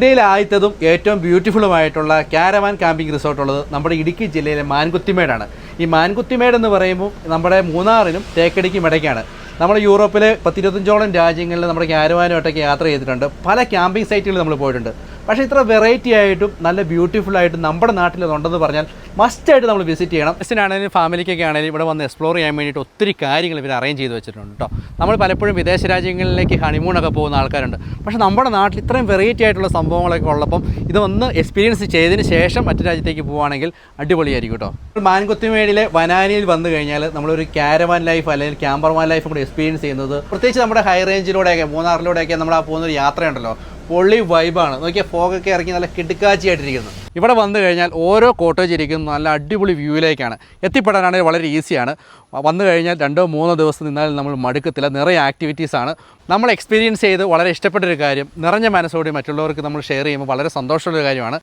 ഇന്ത്യയിലെ ആദ്യത്തതും ഏറ്റവും ബ്യൂട്ടിഫുള്ളുമായിട്ടുള്ള caravan camping resort ഉള്ളത് നമ്മുടെ ഇടുക്കി ജില്ലയിലെ മാൻകുത്തിമേടാണ്. ഈ മാൻകുത്തിമേട് എന്ന് പറയുമ്പോൾ നമ്മുടെ മൂന്നാറിനും തേക്കടിക്കും ഇടയ്ക്കാണ്. നമ്മൾ യൂറോപ്പിലെ പത്തിരുപത്തഞ്ചോളം രാജ്യങ്ങളിൽ നമ്മുടെ ക്യാരവാനുമായിട്ടൊക്കെ യാത്ര ചെയ്തിട്ടുണ്ട്. പല ക്യാമ്പിംഗ് സൈറ്റുകളിൽ നമ്മൾ പോയിട്ടുണ്ട്. പക്ഷേ ഇത്ര വെറൈറ്റി ആയിട്ടും നല്ല ബ്യൂട്ടിഫുൾ ആയിട്ടും നമ്മുടെ നാട്ടിൽ ഉണ്ടെന്ന് പറഞ്ഞാൽ മസ്റ്റായിട്ട് നമ്മൾ വിസിറ്റ് ചെയ്യണം. ബസ്സിനാണെങ്കിലും ഫാമിലിക്കൊക്കെ ആണെങ്കിലും ഇവിടെ വന്ന് എക്സ്പ്ലോർ ചെയ്യാൻ വേണ്ടിയിട്ട് ഒത്തിരി കാര്യങ്ങൾ ഇവർ അറേഞ്ച് ചെയ്ത് വെച്ചിട്ടുണ്ട് കേട്ടോ നമ്മൾ പലപ്പോഴും വിദേശ രാജ്യങ്ങളിലേക്ക് ഹണിമൂണൊക്കെ പോകുന്ന ആൾക്കാരുണ്ട്. പക്ഷേ നമ്മുടെ നാട്ടിൽ ഇത്രയും വെറൈറ്റി ആയിട്ടുള്ള സംഭവങ്ങളൊക്കെ ഉള്ളപ്പം ഇതൊന്ന് എക്സ്പീരിയൻസ് ചെയ്തതിന് ശേഷം മറ്റു രാജ്യത്തേക്ക് പോവുകയാണെങ്കിൽ അടിപൊളിയായിരിക്കും കേട്ടോ മാൻകുത്തിമേടിലെ വനാനിയിൽ വന്നു കഴിഞ്ഞാൽ നമ്മളൊരു ക്യാരവാൻ ലൈഫ് അല്ലെങ്കിൽ ക്യാമ്പർമാൻ ലൈഫ് കൂടി എക്സ്പീരിയൻസ് ചെയ്യുന്നത് പ്രത്യേകിച്ച് നമ്മുടെ ഹൈ റേഞ്ചിലൂടെയൊക്കെ മൂന്നാറിലൂടെയൊക്കെ നമ്മൾ ആ പോകുന്ന ഒരു യാത്രയുണ്ടല്ലോ. പൊള്ളി വൈബാണ് നോക്കിയാൽ ഫോഗൊക്കെ ഇറങ്ങി നല്ല കിടുക്കാച്ചിയായിട്ടിരിക്കുന്നു. ഇവിടെ വന്നു കഴിഞ്ഞാൽ ഓരോ കോട്ടേജ് ഇരിക്കുന്നു നല്ല അടിപൊളി വ്യൂവിലേക്കാണ് എത്തിപ്പെടാനാണെങ്കിൽ വളരെ ഈസിയാണ് വന്നു കഴിഞ്ഞാൽ രണ്ടോ മൂന്നോ ദിവസം നിന്നാലും നമ്മൾ മടുക്കത്തില്ല. നിറയെ ആക്ടിവിറ്റീസാണ് നമ്മൾ എക്സ്പീരിയൻസ് ചെയ്ത് വളരെ ഇഷ്ടപ്പെട്ടൊരു കാര്യം നിറഞ്ഞ മനസ്സോടെ മറ്റുള്ളവർക്ക് നമ്മൾ ഷെയർ ചെയ്യുമ്പോൾ വളരെ സന്തോഷമുള്ള കാര്യമാണ്.